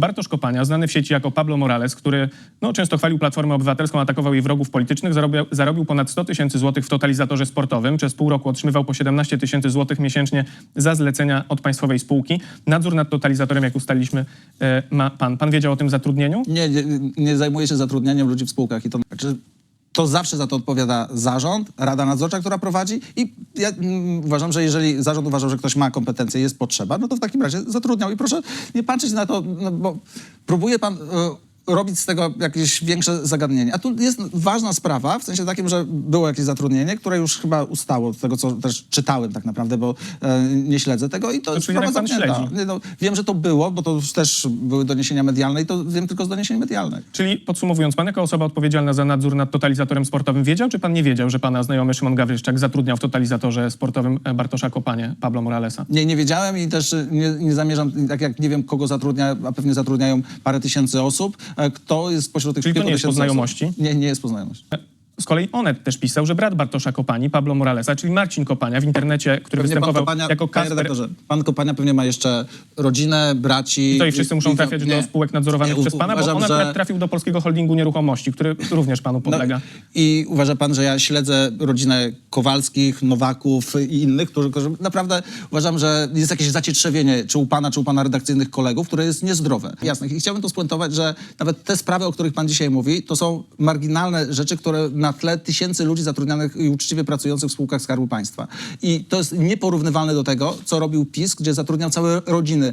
Bartosz Kopania, znany w sieci jako Pablo Morales, który no, często chwalił Platformę Obywatelską, atakował jej wrogów politycznych, zarobił, zarobił ponad 100 tysięcy złotych w totalizatorze sportowym. Przez pół roku otrzymywał po 17 tysięcy złotych miesięcznie za zlecenia od państwowej spółki. Nadzór nad totalizatorem, jak ustaliliśmy, e, ma pan. Pan wiedział o tym zatrudnieniu? Nie, nie, nie zajmuję się zatrudnianiem ludzi w spółkach i to znaczy, to zawsze za to odpowiada zarząd, rada nadzorcza, która prowadzi i ja mm, uważam, że jeżeli zarząd uważał, że ktoś ma kompetencje, jest potrzeba, no to w takim razie zatrudniał. I proszę nie patrzeć na to, no, bo próbuje pan... y, robić z tego jakieś większe zagadnienie. A tu jest ważna sprawa, w sensie takim, że było jakieś zatrudnienie, które już chyba ustało, z tego co też czytałem tak naprawdę, bo e, nie śledzę tego i to jest czyli sprawa zamknięta. śledzi. Nie, No, wiem, że to było, bo to już też były doniesienia medialne i to wiem tylko z doniesień medialnych. Czyli podsumowując, pan jako osoba odpowiedzialna za nadzór nad totalizatorem sportowym wiedział, czy pan nie wiedział, że pana znajomy Szymon Gawryszczak zatrudniał w totalizatorze sportowym Bartosza Kopanie, Pablo Moralesa? Nie, nie wiedziałem i też nie, nie zamierzam, tak jak nie wiem, kogo zatrudnia, a pewnie zatrudniają parę tysięcy osób. E, Kto jest spośród tych Czyli to nie jest po znajomości? Nie, nie jest po znajomości. Z kolei Onet też pisał, że brat Bartosza Kopani, Pablo Moralesa, czyli Marcin Kopania w internecie, który Pewnie występował Kopania, jako Kasper... pan Kopania pewnie ma jeszcze rodzinę, braci. I to i wszyscy muszą i- trafiać nie. do spółek nadzorowanych Nie, przez pana, bo uważam, on że- akurat trafił do Polskiego Holdingu Nieruchomości, który również panu No, podlega. I uważa pan, że ja śledzę rodzinę Kowalskich, Nowaków i innych, którzy, którzy naprawdę uważam, że jest jakieś zacietrzewienie, czy u pana, czy u pana redakcyjnych kolegów, które jest niezdrowe. Jasne. I chciałbym to spuentować, że nawet te sprawy, o których pan dzisiaj mówi, to są marginalne rzeczy, które na tle tysięcy ludzi zatrudnionych i uczciwie pracujących w spółkach Skarbu Państwa. I to jest nieporównywalne do tego, co robił PiS, gdzie zatrudniał całe rodziny